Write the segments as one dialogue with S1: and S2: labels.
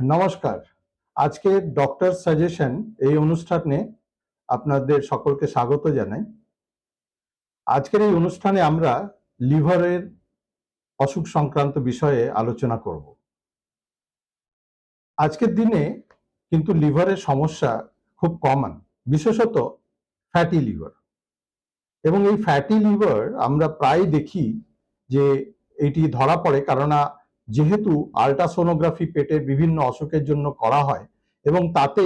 S1: নমস্কার। আজকে doctor suggestion এই অনুষ্ঠানে আপনাদের সকলকে স্বাগত জানাই। আজকের এই অনুষ্ঠানে আমরা লিভারের অসুখ সংক্রান্ত বিষয়ে আলোচনা করব। আজকের দিনে কিন্তু লিভারের সমস্যা খুব কমন বিশেষত ফ্যাটি লিভার এবং এই ফ্যাটি লিভার আমরা প্রায় দেখি যে এটি ধরা পড়ে, কেননা যেহেতু আল্ট্রাসোনোগ্রাফি পেটের বিভিন্ন অসুখের জন্য করা হয় এবং তাতে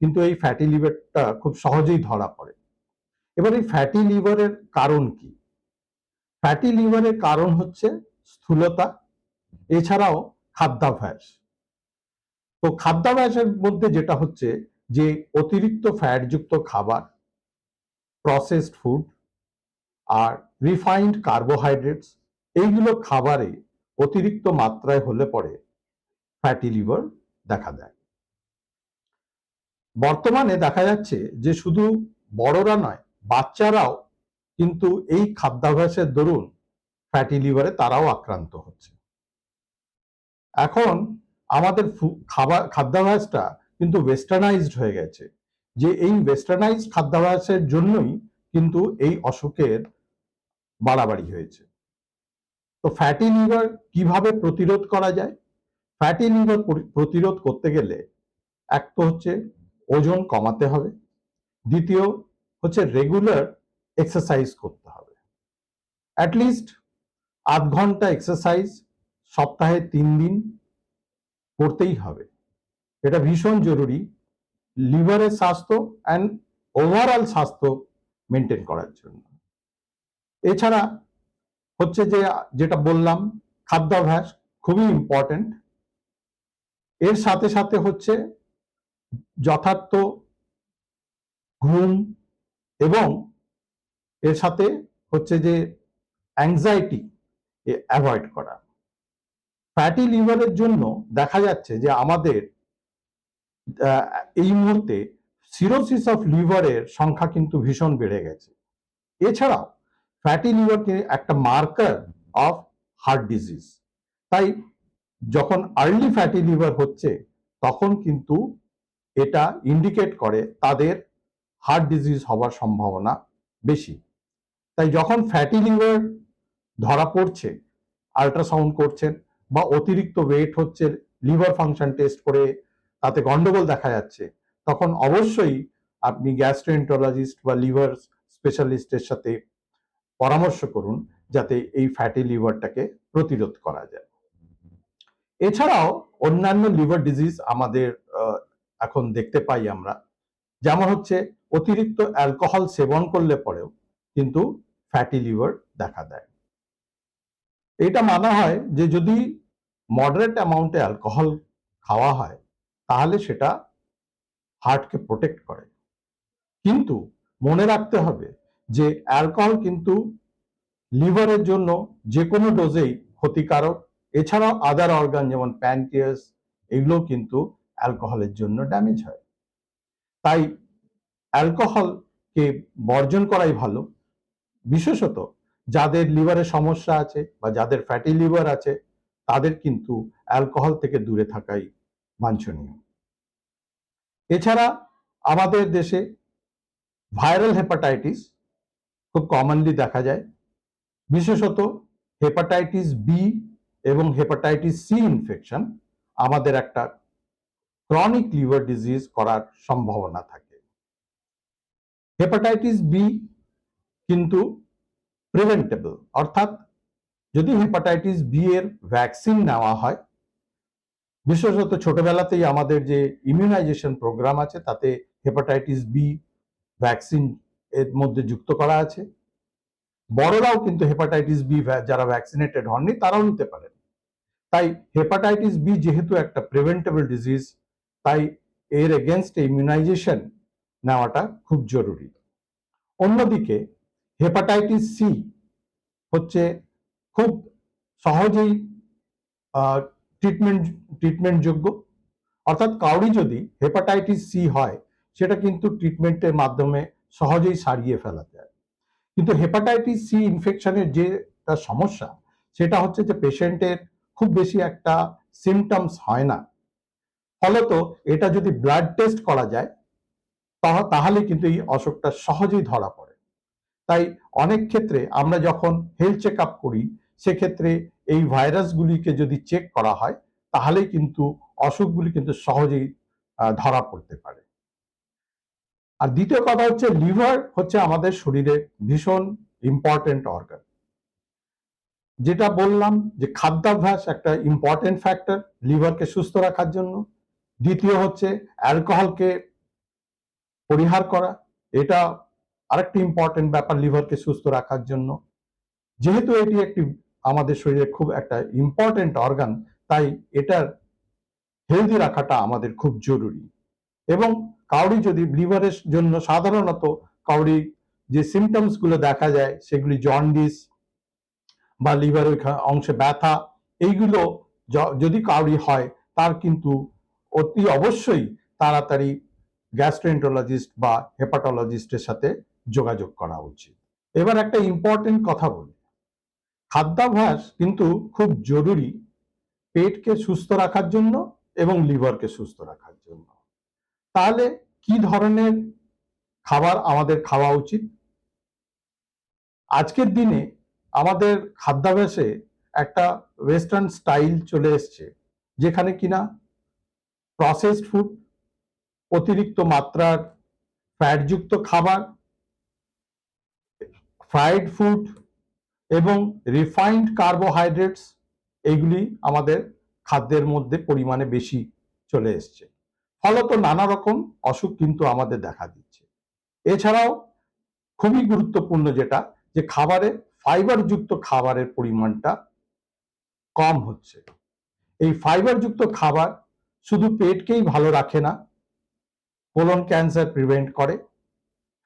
S1: কিন্তু এই ফ্যাটি লিভারটা খুব সহজেই ধরা পড়ে। এবার এই ফ্যাটি লিভারের কারণ কি? ফ্যাটি লিভারের কারণ হচ্ছে স্থূলতা, এছাড়াও খাদ্যাভ্যাস। তো খাদ্যাভ্যাসের মধ্যে যেটা হচ্ছে যে অতিরিক্ত ফ্যাটযুক্ত খাবার প্রসেসড ফুড আর রিফাইন্ড কার্বোহাইড্রেটস এইগুলো খাবারে অতিরিক্ত মাত্রায় হলে পরে ফ্যাটি লিভার দেখা দেয়। বর্তমানে দেখা যাচ্ছে যে শুধু বড়রা নয়, বাচ্চারাও কিন্তু এই খাদ্যাভ্যাসের দরুন ফ্যাটি লিভারে তারাও আক্রান্ত হচ্ছে। এখন আমাদের খাবার, খাদ্যাভ্যাসটা কিন্তু ওয়েস্টার্নাইজড হয়ে গেছে। যে এই ওয়েস্টার্নাইজ খাদ্যাভ্যাসের জন্যই কিন্তু এই অসুখের বাড়াবাড়ি হয়েছে। তো ফ্যাটি লিভার কীভাবে প্রতিরোধ করা যায়? ফ্যাটি লিভার প্রতিরোধ করতে গেলে এক তো হচ্ছে ওজন কমাতে হবে, দ্বিতীয় হচ্ছে রেগুলার এক্সারসাইজ করতে হবে। অ্যাটলিস্ট আধ ঘণ্টা এক্সারসাইজ সপ্তাহে তিন দিন করতেই হবে। এটা ভীষণ জরুরি। লিভারের স্বাস্থ্য অ্যান্ড ওভারঅল স্বাস্থ্য মেনটেন করার জন্য। এছাড়া হচ্ছে যে, যেটা বললাম, খাদ্যাভ্যাস খুবই ইম্পর্টেন্ট এর সাথে সাথে হচ্ছে যথার্থ ঘুম এবং এর সাথে হচ্ছে যে অ্যাংজাইটি অ্যাভয়েড করা। ফ্যাটি লিভারের জন্য দেখা যাচ্ছে যে আমাদের এই মুহূর্তে সিরোসিস অফ লিভারের সংখ্যা কিন্তু ভীষণ বেড়ে গেছে। এছাড়াও ফ্যাটি লিভারকে একটা মার্কার অফ হার্ট ডিজিজ তাই যখন আর্লি ফ্যাটি লিভার হচ্ছে, তখন কিন্তু এটা ইন্ডিকেট করে তাদের হার্ট ডিজিজ হওয়ার সম্ভাবনা বেশি। তাই যখন ফ্যাটি লিভার ধরা পড়ছে আল্ট্রাসাউন্ড করছেন বা অতিরিক্ত ওয়েট হচ্ছে লিভার ফাংশন টেস্ট করে তাতে গন্ডগোল দেখা যাচ্ছে, তখন অবশ্যই আপনি গ্যাস্ট্রোএন্টোলজিস্ট বা লিভার স্পেশালিস্টের সাথে পরামর্শ করুন যাতে এই ফ্যাটি লিভারটাকে প্রতিরোধ করা যায়। এছাড়াও অন্যান্য লিভার ডিজিজ আমাদের এখন দেখতে পাই আমরা। যেমন হচ্ছে অতিরিক্ত অ্যালকোহল সেবন করলে পরেও কিন্তু ফ্যাটি লিভার দেখা দেয়। এটা মানা হয় যে যদি মডারেট অ্যামাউন্টে অ্যালকোহল খাওয়া হয়, তাহলে সেটা হার্টকে প্রোটেক্ট করে। কিন্তু মনে রাখতে হবে যে অ্যালকোহল কিন্তু লিভারের জন্য যে কোনো ডোজেই ক্ষতিকারক। এছাড়াও আদার অর্গান যেমন প্যানক্রিয়াস এগুলো কিন্তু অ্যালকোহলের জন্য ড্যামেজ হয়। তাই অ্যালকোহলকে বর্জন করাই ভালো। বিশেষত যাদের লিভারের সমস্যা আছে বা যাদের ফ্যাটি লিভার আছে, তাদের কিন্তু অ্যালকোহল থেকে দূরে থাকাই বাঞ্ছনীয়। এছাড়া আমাদের দেশে ভাইরাল হেপাটাইটিস খুব কমনলি দেখা যায়। বিশেষত হেপাটাইটিস বি এবং হেপাটাইটিস সি ইনফেকশন আমাদের একটা ক্রনিক লিভার ডিজিজ করার সম্ভাবনা থাকে। হেপাটাইটিস বি কিন্তু প্রিভেন্টেবল অর্থাৎ যদি হেপাটাইটিস বি এর ভ্যাকসিন নেওয়া হয়, বিশেষত ছোটবেলাতেই আমাদের যে ইমিউনাইজেশন প্রোগ্রাম আছে, তাতে হেপাটাইটিস বি ভ্যাকসিন এর মধ্যে যুক্ত করা আছে। বড়রাও কিন্তু হেপাটাইটিস বি যারা ভ্যাকসিনেটেড হননি, তারাও নিতে পারেন। তাই হেপাটাইটিস বি যেহেতু একটা প্রিভেন্টেবল ডিজিজ তাই এর এগেনস্ট ইমিউনাইজেশন নেওয়াটা খুব জরুরি। অন্যদিকে হেপাটাইটিস সি হচ্ছে খুব সহজেই ট্রিটমেন্ট ট্রিটমেন্ট যোগ্য। অর্থাৎ কাউরি যদি হেপাটাইটিস সি হয়, সেটা কিন্তু ট্রিটমেন্টের মাধ্যমে সহজেই সারিয়ে ফেলা যায় কিন্তু হেপাটাইটিস সি ইনফেকশনের যেটা সমস্যা, সেটা হচ্ছে যে পেশেন্টের খুব বেশি একটা সিমটমস হয় না। ফলত এটা যদি ব্লাড টেস্ট করা যায়, তাহ- তাহলে কিন্তু এই অসুখটা সহজেই ধরা পড়ে। তাই অনেক ক্ষেত্রে আমরা যখন হেলথ চেক আপ করি, সেক্ষেত্রে এই ভাইরাসগুলিকে যদি চেক করা হয় তাহলে কিন্তু অসুখগুলি কিন্তু সহজেই ধরা পড়তে পারে। আর দ্বিতীয় কথা হচ্ছে লিভার হচ্ছে আমাদের শরীরে ভীষণ ইম্পর্টেন্ট অর্গান যেটা বললাম যে খাদ্যাভ্যাস একটা ইম্পর্টেন্ট ফ্যাক্টর লিভারকে সুস্থ রাখার জন্য। দ্বিতীয় হচ্ছে অ্যালকোহলকে পরিহার করা। এটা আরেকটি ইম্পর্টেন্ট ব্যাপার লিভারকে সুস্থ রাখার জন্য। যেহেতু এটি একটি আমাদের শরীরে খুব একটা ইম্পর্টেন্ট অর্গান তাই এটার হেলদি রাখাটা আমাদের খুব জরুরি। এবং কাউরি যদি লিভারের জন্য সাধারণত কাউরি যে সিমটমসগুলো দেখা যায়, সেগুলি জন্ডিস বা লিভারের অংশে ব্যথা, এইগুলো যদি কাউরি হয়, তার কিন্তু অতি অবশ্যই তাড়াতাড়ি গ্যাস্ট্রেন্টোলজিস্ট বা হেপাটোলজিস্টের সাথে যোগাযোগ করা উচিত। এবার একটা ইম্পর্টেন্ট কথা বলি। খাদ্যাভ্যাস কিন্তু খুব জরুরি পেটকে সুস্থ রাখার জন্য এবং লিভারকে সুস্থ রাখার জন্য। তাহলে কি ধরনের খাবার আমাদের খাওয়া উচিত? আজকের দিনে আমাদের খাদ্যাভ্যাসে একটা ওয়েস্টার্ন স্টাইল চলে এসছে, যেখানে কিনা প্রসেসড ফুড অতিরিক্ত মাত্রার ফ্যাটযুক্ত খাবার ফ্রাইড ফুড এবং রিফাইন্ড কার্বোহাইড্রেটস এইগুলি আমাদের খাদ্যের মধ্যে পরিমাণে বেশি চলে এসছে। ফলত নানা রকম অসুখ কিন্তু আমাদের দেখা দিচ্ছে। এছাড়াও খুবই গুরুত্বপূর্ণ যেটা, যে খাবারে ফাইবার যুক্ত খাবারের পরিমাণটা কম হচ্ছে। এই ফাইবার যুক্ত খাবার শুধু পেটকেই ভালো রাখে না কোলন ক্যান্সার প্রিভেন্ট করে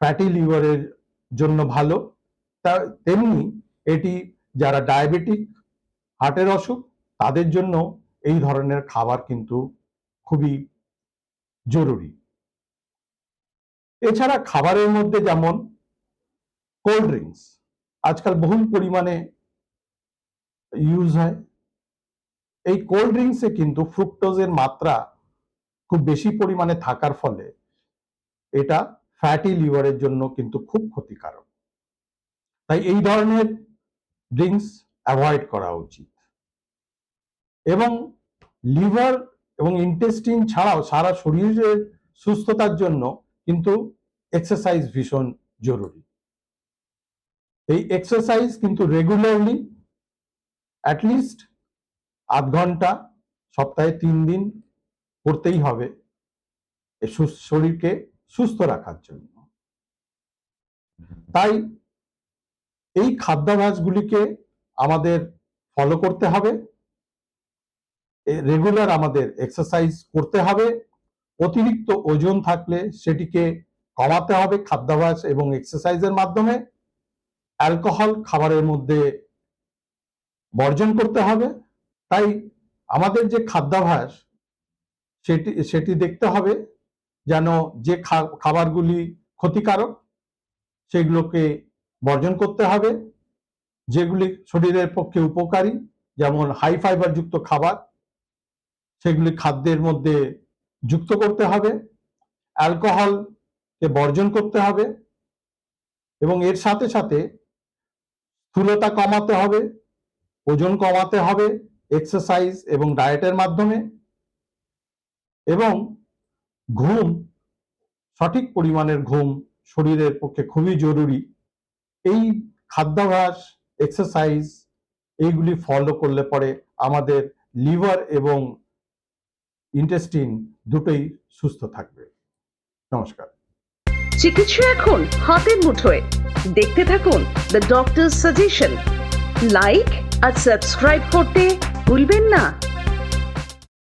S1: ফ্যাটি লিভারের জন্য ভালো। তা তেমনি এটি যারা ডায়াবেটিক হার্টের অসুখ, তাদের জন্য এই ধরনের খাবার কিন্তু খুবই জরুরি। এছাড়া খাবারের মধ্যে যেমন কোল্ড ড্রিঙ্কস আজকাল বহুল পরিমাণে ইউজ হয়। এই কোল্ড ড্রিঙ্কসে কিন্তু ফ্রুক্টোজের মাত্রা খুব বেশি পরিমাণে থাকার ফলে এটা ফ্যাটি লিভারের জন্য কিন্তু খুব ক্ষতিকারক। তাই এই ধরনের ড্রিঙ্কস অ্যাভয়েড করা উচিত। এবং লিভার এবং ইন্টেস্টিন ছাড়াও সারা শরীরের সুস্থতার জন্য কিন্তু এক্সারসাইজ ভীষণ জরুরি। এই এক্সারসাইজ কিন্তু রেগুলারলি অ্যাটলিস্ট আধ ঘণ্টা, সপ্তাহে তিন দিন করতেই হবে শরীরকে সুস্থ রাখার জন্য। তাই এই খাদ্যাভ্যাসগুলিকে আমাদের ফলো করতে হবে। রেগুলার আমাদের এক্সারসাইজ করতে হবে। অতিরিক্ত ওজন থাকলে সেটিকে কমাতে হবে খাদ্যাভ্যাস এবং এক্সারসাইজের মাধ্যমে। অ্যালকোহল খাবারের মধ্যে বর্জন করতে হবে। তাই আমাদের যে খাদ্যাভ্যাস সেটি সেটি দেখতে হবে যেন যে খাবারগুলি ক্ষতিকারক সেগুলোকে বর্জন করতে হবে। যেগুলি শরীরের পক্ষে উপকারী, যেমন হাই ফাইবার যুক্ত খাবার সেগুলি খাদ্যের মধ্যে যুক্ত করতে হবে, অ্যালকোহলকে বর্জন করতে হবে এবং এর সাথে সাথে স্থূলতা কমাতে হবে, ওজন কমাতে হবে এক্সারসাইজ এবং ডায়েটের মাধ্যমে এবং ঘুম, সঠিক পরিমাণের ঘুম শরীরের পক্ষে খুবই জরুরি। এই খাদ্যাভ্যাস এক্সারসাইজ এইগুলি ফলো করলে পরে আমাদের লিভার এবং ইন্টেস্টিন দুটোই সুস্থ থাকবে। নমস্কার।
S2: চিকিৎসা এখন হাতের মুঠোয়। দেখতে থাকুন দ্য ডক্টর সাজেশন লাইক আর সাবস্ক্রাইব করতে ভুলবেন না।